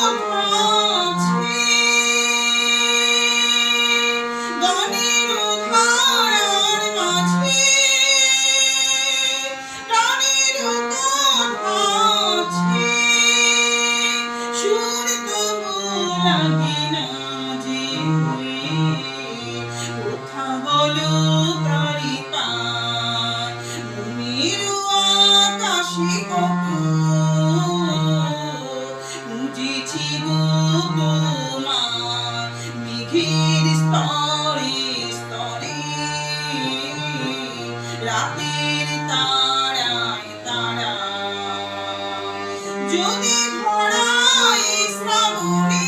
Oh, লিখির স্তরে স্তরে রাতের তারায় তারা যদি ভরাই শ্রাবণে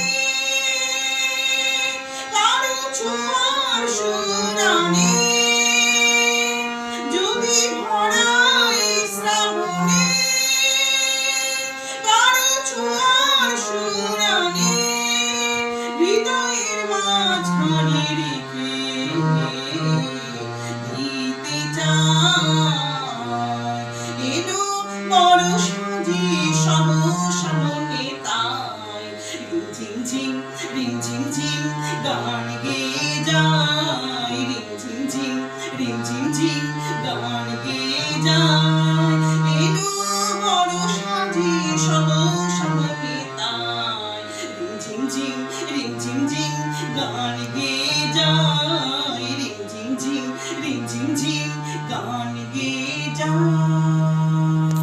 কারও ছোঁয়ার সুরানে হৃদয়ের মাঝখানে রেখে দিতে চায় এলো বড় সাজি সব সামনে তাই। রিঝিম ঝিম রিঝিম ঝিম গান গে যায়। রিঝিম ঝিম রিঝিম ঝিম গান রিং ঝিং ঝিং গান গেয়ে যায়। রিং ঝিং ঝিং রিং ঝিং ঝিং গান গেয়ে যায়।